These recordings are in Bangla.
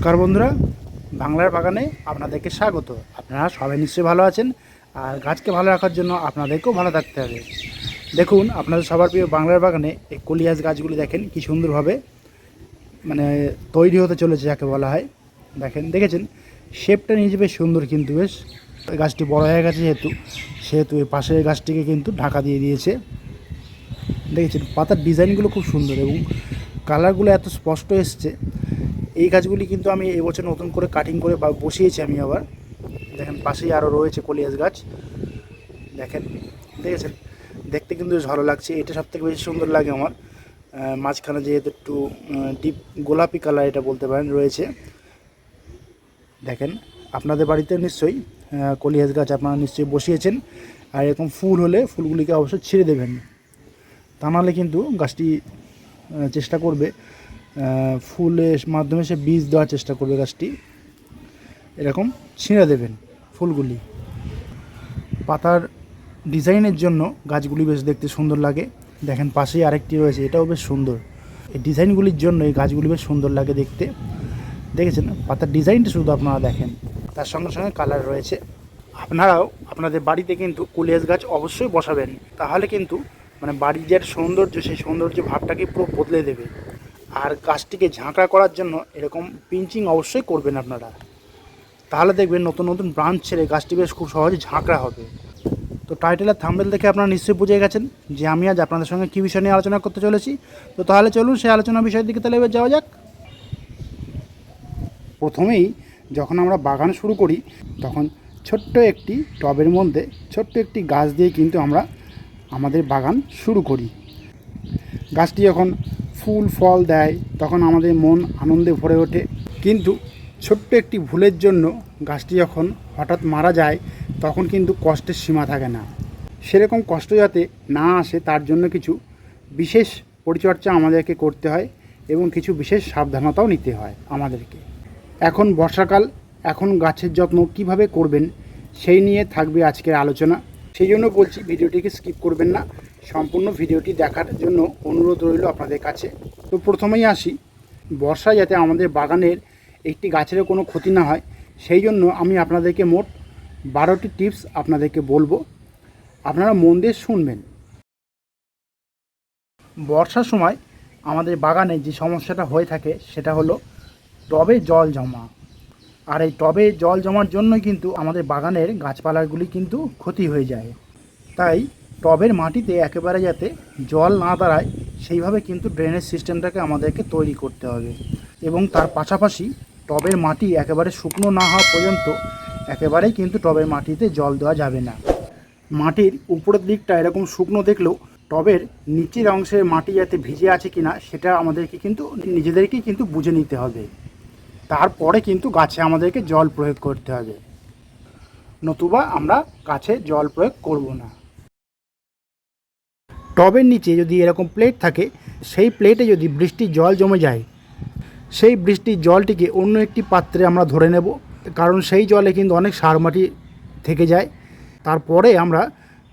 নমস্কার বন্ধুরা, বাংলার বাগানে আপনাদেরকে স্বাগত। আপনারা সবাই নিশ্চয়ই ভালো আছেন, আর গাছকে ভালো রাখার জন্য আপনাদেরকেও ভালো থাকতে হবে। দেখুন, আপনাদের সবার প্রিয় বাংলার বাগানে এই কলিয়াস গাছগুলি দেখেন কি সুন্দরভাবে মানে তৈরি হতে চলেছে যাকে বলা হয়। দেখেন, দেখেছেন? শেপটা নিজে বেশ সুন্দর কিন্তু বেশ। গাছটি বড় হয়ে গেছে যেহেতু, সেহেতু এই পাশের গাছটিকে কিন্তু ঢাকা দিয়ে দিয়েছে। দেখেছেন? পাতার ডিজাইনগুলো খুব সুন্দর এবং কালারগুলো এত স্পষ্ট এসছে এই গাছগুলি কিন্তু আমি এবছর নতুন করে কাটিং করে বসিয়েছি আমি আবার। দেখেন, পাশেই আরও রয়েছে কলিয়াস গাছ। দেখেন দেখেছেন দেখতে কিন্তু বেশ ভালো লাগছে। এটা সব থেকে বেশি সুন্দর লাগে আমার। মাঝখানে যেহেতু একটু ডিপ গোলাপি কালার এটা বলতে পারেন, রয়েছে। দেখেন, আপনাদের বাড়িতে নিশ্চয়ই কলিয়াস গাছ আপনারা নিশ্চয়ই বসিয়েছেন। আর এরকম ফুল হলে ফুলগুলিকে অবশ্যই ছিঁড়ে দেবেন। তা নাহলে কিন্তু গাছটি চেষ্টা করবে। ফুলের মাধ্যমে সে বীজ দেওয়ার চেষ্টা করবে গাছটি। এরকম ছিঁড়ে দেবেন ফুলগুলি। পাতার ডিজাইনের জন্য গাছগুলি বেশ দেখতে সুন্দর লাগে। দেখেন পাশেই আরেকটি রয়েছে, এটাও বেশ সুন্দর। এই ডিজাইনগুলির জন্য এই গাছগুলি বেশ সুন্দর লাগে দেখতে। দেখেছেন? পাতার ডিজাইনটা শুধু আপনারা দেখেন। তার সঙ্গে সঙ্গে কালার রয়েছে। আপনারাও আপনাদের বাড়িতে কিন্তু কুলিয়াস গাছ অবশ্যই বসাবেন। তাহলে কিন্তু মানে বাড়ির যে সৌন্দর্য, সেই সৌন্দর্য ভাবটাকে পুরো বদলে দেবে। আর গাছটিকে ঝাঁকড়া করার জন্য এরকম পিঞ্চিং অবশ্যই করবেন আপনারা। তাহলে দেখবেন নতুন নতুন ব্রাঞ্চ ছেড়ে গাছটি বেশ খুব সহজে ঝাঁকড়া হবে। তো টাইটেলের থাম্বেল দেখে আপনারা নিশ্চয়ই বুঝে গেছেন যে আমি আজ আপনাদের সঙ্গে কী বিষয় নিয়ে আলোচনা করতে চলেছি। তো তাহলে চলুন সেই আলোচনা বিষয়ের দিকে তাহলে এবার যাওয়া যাক। প্রথমেই যখন আমরা বাগান শুরু করি, তখন ছোট্ট একটি টবের মধ্যে ছোট্ট একটি গাছ দিয়ে কিন্তু আমরা আমাদের বাগান শুরু করি। গাছটি যখন ফুল ফল দেয়, তখন আমাদের মন আনন্দে ভরে ওঠে। কিন্তু ছোট্ট একটি ভুলের জন্য গাছটি যখন হঠাৎ মারা যায়, তখন কিন্তু কষ্টের সীমা থাকে না। সেরকম কষ্ট যাতে না আসে, তার জন্য কিছু বিশেষ পরিচর্যা আমাদেরকে করতে হয় এবং কিছু বিশেষ সাবধানতাও নিতে হয় আমাদেরকে। এখন বর্ষাকাল, এখন গাছের যত্ন কীভাবে করবেন, সেই নিয়ে থাকবে আজকের আলোচনা। সেই জন্য বলছি, ভিডিওটিকে স্কিপ করবেন না। সম্পূর্ণ ভিডিওটি দেখার জন্য অনুরোধ রইল আপনাদের কাছে। তো প্রথমেই আসি, বর্ষায় যাতে আমাদের বাগানের একটি গাছেরও কোনো ক্ষতি না হয়, সেই জন্য আমি আপনাদেরকে মোট বারোটি টিপস আপনাদেরকে বলব। আপনারা মন দিয়ে শুনবেন। বর্ষার সময় আমাদের বাগানে যে সমস্যাটা হয়ে থাকে, সেটা হলো টবে জল জমা। আর এই টবে জল জমার জন্য কিন্তু আমাদের বাগানের গাছপালাগুলি কিন্তু ক্ষতি হয়ে যায়। তাই টবের মাটিতে একেবারে যাতে জল না দাঁড়ায়, সেইভাবে কিন্তু ড্রেনেজ সিস্টেমটাকে আমাদেরকে তৈরি করতে হবে। এবং তার পাশাপাশি টবের মাটি একেবারে শুকনো না হওয়া পর্যন্ত একেবারেই কিন্তু টবের মাটিতে জল দেওয়া যাবে না। মাটির উপরের দিকটা এরকম শুকনো দেখলেও টবের নিচের অংশের মাটি যাতে ভিজে আছে কিনা, সেটা আমাদেরকে কিন্তু নিজেদেরকেই কিন্তু বুঝে নিতে হবে। তারপরে কিন্তু গাছে আমাদেরকে জল প্রয়োগ করতে হবে। নতুবা আমরা গাছে জল প্রয়োগ করব না। টবের নিচে যদি এরকম প্লেট থাকে, সেই প্লেটে যদি বৃষ্টির জল জমে যায়, সেই বৃষ্টির জলটিকে অন্য একটি পাত্রে আমরা ধরে নেব। কারণ সেই জলে কিন্তু অনেক সার মাটি থেকে যায়। তারপরে আমরা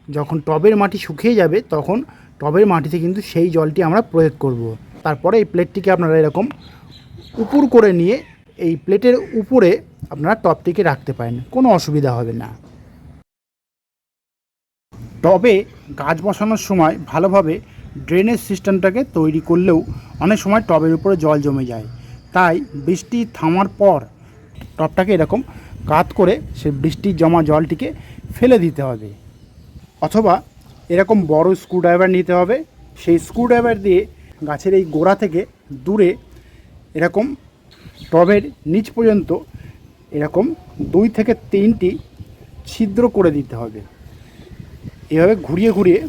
যখন টবের মাটি শুকিয়ে যাবে, তখন টবের মাটিতে কিন্তু সেই জলটি আমরা প্রয়োগ করব। তারপরে এই প্লেটটিকে আপনারা এরকম উপর করে নিয়ে, এই প্লেটের উপরে আপনারা টবটিকে রাখতে পারেন। কোনো অসুবিধা হবে না। টবে গাছ বসানোর সময় ভালোভাবে ড্রেনেজ সিস্টেমটাকে তৈরি করলেও অনেক সময় টবের উপরে জল জমে যায়। তাই বৃষ্টি থামার পর টবটাকে এরকম কাত করে সে বৃষ্টির জমা জলটিকে ফেলে দিতে হবে। অথবা এরকম বড় স্ক্রুড্রাইভার নিতে হবে। সেই স্ক্রুড্রাইভার দিয়ে গাছের এই গোড়া থেকে দূরে এরকম টবের নিচ পর্যন্ত এরকম দুই থেকে তিনটি ছিদ্র করে দিতে হবে। এভাবে ঘুরিয়ে ঘুরিয়ে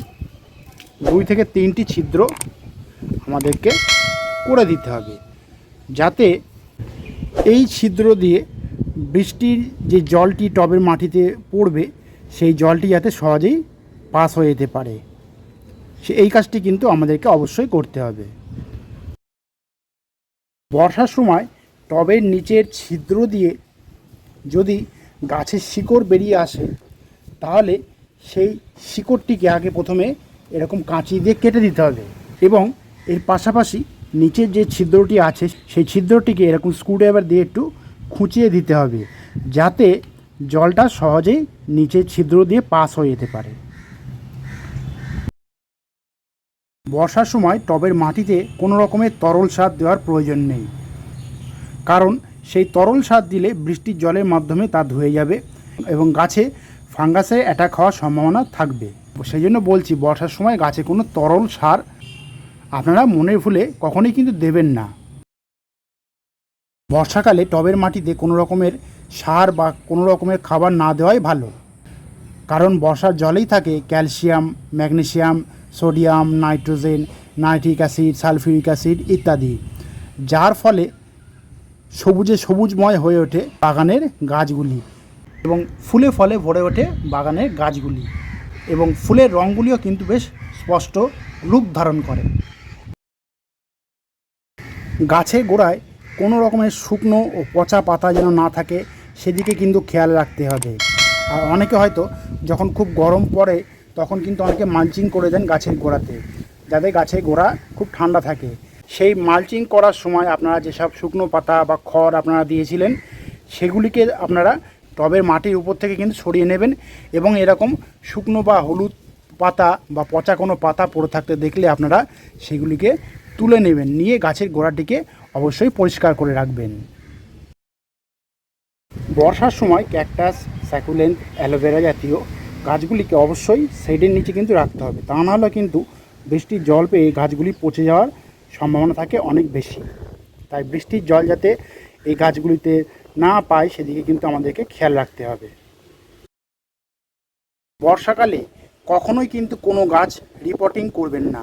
দুই থেকে তিনটি ছিদ্র আমাদেরকে করে দিতে হবে। যাতে এই ছিদ্র দিয়ে বৃষ্টির যে জলটি টবের মাটিতে পড়বে, সেই জলটি যাতে সহজেই পাস হয়ে যেতে পারে। সে এই কাজটি কিন্তু আমাদেরকে অবশ্যই করতে হবে। বর্ষার সময় টবের নিচের ছিদ্র দিয়ে যদি গাছের শিকড় বেরিয়ে আসে, তাহলে সেই শিকড়টিকে আগে প্রথমে এরকম কাঁচি দিয়ে কেটে দিতে হবে এবং এর পাশাপাশি নিচের যে ছিদ্রটি আছে, সেই ছিদ্রটিকে এরকম স্ক্রুড্রাইভার দিয়ে একটু খুঁচিয়ে দিতে হবে যাতে জলটা সহজেই নিচের ছিদ্র দিয়ে পাস হয়ে যেতে পারে। বর্ষার সময় টবের মাটিতে কোনো রকমের তরল সার দেওয়ার প্রয়োজন নেই। কারণ সেই তরল সার দিলে বৃষ্টির জলের মাধ্যমে তা ধুয়ে যাবে এবং গাছে ফাঙ্গাসের অ্যাটাক হওয়ার সম্ভাবনা থাকবে। সেই জন্য বলছি, বর্ষার সময় গাছে কোনো তরল সার আপনারা মনের ভুলে কখনোই কিন্তু দেবেন না। বর্ষাকালে টবের মাটিতে কোনো রকমের সার বা কোনো রকমের খাবার না দেওয়াই ভালো। কারণ বর্ষার জলেই থাকে calcium, magnesium, sodium, nitrogen, nitric acid, sulphuric acid ইত্যাদি। যার ফলে সবুজে সবুজময় হয়ে ওঠে বাগানের গাছগুলি। এবং ফুলে ফলে ভরে ওঠে বাগানের গাছগুলি। এবং ফুলের রঙগুলিও কিন্তু বেশ স্পষ্ট রূপ ধারণ করে। গাছের গোড়ায় কোনো রকমের শুকনো ও পচা পাতা যেন না থাকে, সেদিকে কিন্তু খেয়াল রাখতে হবে। আর অনেকে হয়তো যখন খুব গরম পড়ে, তখন কিন্তু অনেকে মালচিং করে দেন গাছের গোড়াতে, যাতে গাছের গোড়া খুব ঠান্ডা থাকে। সেই মালচিং করার সময় আপনারা যেসব শুকনো পাতা বা খড় আপনারা দিয়েছিলেন, সেগুলিকে আপনারা টবের মাটির উপর থেকে কিন্তু সরিয়ে নেবেন এবং এরকম শুকনো বা হলুদ পাতা বা পচা কোনো পাতা পড়ে থাকতে দেখলে আপনারা সেগুলিকে তুলে নেবেন, নিয়ে গাছের গোড়াটিকে অবশ্যই পরিষ্কার করে রাখবেন। বর্ষার সময় ক্যাকটাস, স্যাকুলেন্ট, অ্যালোভেরা জাতীয় গাছগুলিকে অবশ্যই শেডের নিচে কিন্তু রাখতে হবে। তা নাহলে কিন্তু বৃষ্টির জল পেয়ে গাছগুলি পচে যাওয়ার সম্ভাবনা থাকে অনেক বেশি। তাই বৃষ্টির জল যাতে এই গাছগুলিতে না পায় সেদিকে কিন্তু আমাদেরকে খেয়াল রাখতে হবে। বর্ষাকালে কখনোই কিন্তু কোনো গাছ রিপোর্টিং করবেন না।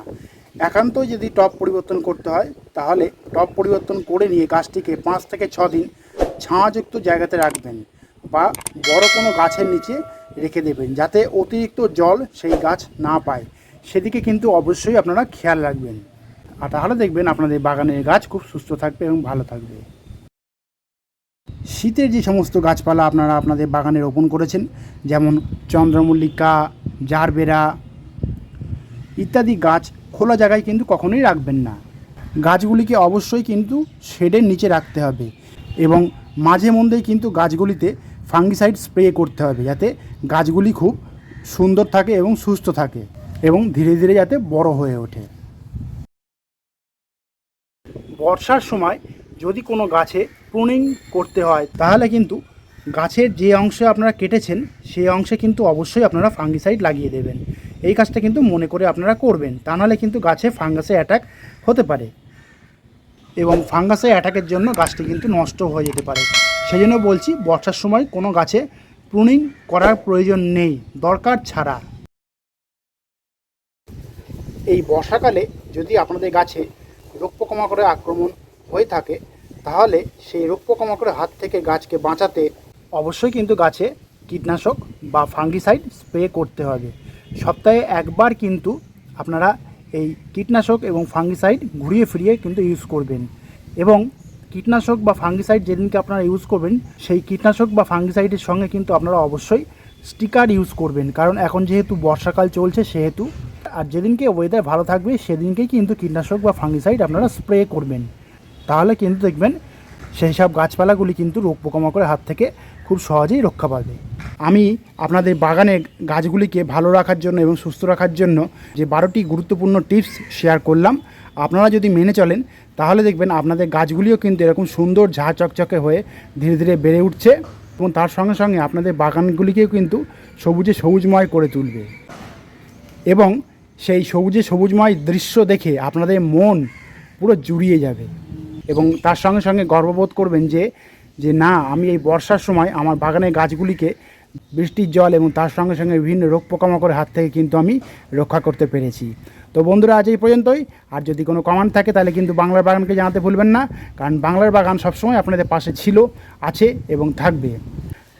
একান্তই যদি টপ পরিবর্তন করতে হয়, তাহলে টপ পরিবর্তন করে নিয়ে গাছটিকে পাঁচ থেকে ছ দিন ছায়াযুক্ত জায়গাতে রাখবেন বা বড় কোনো গাছের নিচে রেখে দেবেন যাতে অতিরিক্ত জল সেই গাছ না পায়। সেদিকে কিন্তু অবশ্যই আপনারা খেয়াল রাখবেন। আর তাহলে দেখবেন আপনাদের বাগানের গাছ খুব সুস্থ থাকবে এবং ভালো থাকবে। শীতের যে সমস্ত গাছপালা আপনারা আপনাদের বাগানে রোপণ করেছেন, যেমন চন্দ্রমল্লিকা, জারবেরা ইত্যাদি গাছ খোলা জায়গায় কিন্তু কখনোই রাখবেন না। গাছগুলিকে অবশ্যই কিন্তু শেডের নিচে রাখতে হবে এবং মাঝে মধ্যেই কিন্তু গাছগুলিতে ফাঙ্গিসাইড স্প্রে করতে হবে যাতে গাছগুলি খুব সুন্দর থাকে এবং সুস্থ থাকে এবং ধীরে ধীরে যাতে বড় হয়ে ওঠে। বর্ষার সময় যদি কোনো গাছে প্রুনিং করতে হয়, তাহলে কিন্তু গাছের যে অংশে আপনারা কেটেছেন সেই অংশে কিন্তু অবশ্যই আপনারা ফাঙ্গিসাইড লাগিয়ে দেবেন। এই কাজটা কিন্তু মনে করে আপনারা করবেন। তা নাহলে কিন্তু গাছে ফাঙ্গাসে অ্যাটাক হতে পারে। এবং ফাঙ্গাসে অ্যাটাকের জন্য গাছটি কিন্তু নষ্ট হয়ে যেতে পারে। সেই জন্য বলছি, বর্ষার সময় কোনো গাছে প্রুনিং করার প্রয়োজন নেই। দরকার ছাড়া। এই বর্ষাকালে যদি আপনাদের গাছে রোগ পোকামাকড়ের আক্রমণ হয়ে থাকে, তাহলে সেই রোগ পোকামাকড়ের হাত থেকে গাছকে বাঁচাতে অবশ্যই কিন্তু গাছে কীটনাশক বা ফাঙ্গিসাইড স্প্রে করতে হবে। সপ্তাহে একবার কিন্তু আপনারা এই কীটনাশক এবং ফাঙ্গিসাইড ঘুরিয়ে ফিরিয়ে কিন্তু ইউজ করবেন এবং কীটনাশক বা ফাঙ্গিসাইড যেদিনকে আপনারা ইউজ করবেন, সেই কীটনাশক বা ফাঙ্গিসাইডের সঙ্গে কিন্তু আপনারা অবশ্যই স্টিকার ইউজ করবেন। কারণ এখন যেহেতু বর্ষাকাল চলছে সেহেতু, আর যেদিনকে ওয়েদার ভালো থাকবে, সেদিনকেই কিন্তু কীটনাশক বা ফাঙ্গিসাইড আপনারা স্প্রে করবেন। তাহলে কিন্তু দেখবেন সেই সব গাছপালাগুলি কিন্তু রোগ পোকামাকড়ের হাত থেকে খুব সহজেই রক্ষা পাবে। আমি আপনাদের বাগানের গাছগুলিকে ভালো রাখার জন্য এবং সুস্থ রাখার জন্য যে বারোটি গুরুত্বপূর্ণ টিপস শেয়ার করলাম, আপনারা যদি মেনে চলেন, তাহলে দেখবেন আপনাদের গাছগুলিও কিন্তু এরকম সুন্দর ঝাঁ চকচকে হয়ে ধীরে ধীরে বেড়ে উঠছে এবং তার সঙ্গে সঙ্গে আপনাদের বাগানগুলিকেও কিন্তু সবুজে সবুজময় করে তুলবে। এবং সেই সবুজে সবুজময় দৃশ্য দেখে আপনাদের মন পুরো জুড়িয়ে যাবে। এবং তার সঙ্গে সঙ্গে গর্ববোধ করবেন যে যে না, আমি এই বর্ষার সময় আমার বাগানের গাছগুলিকে বৃষ্টির জল এবং তার সঙ্গে সঙ্গে বিভিন্ন রোগ পোকামাকড়ের হাত থেকে কিন্তু আমি রক্ষা করতে পেরেছি। তো বন্ধুরা, আজ এই পর্যন্তই। আর যদি কোনো কমান্ড থাকে, তাহলে কিন্তু বাংলার বাগানকে জানাতে ভুলবেন না। কারণ বাংলার বাগান সবসময় আপনাদের পাশে ছিল, আছে এবং থাকবে।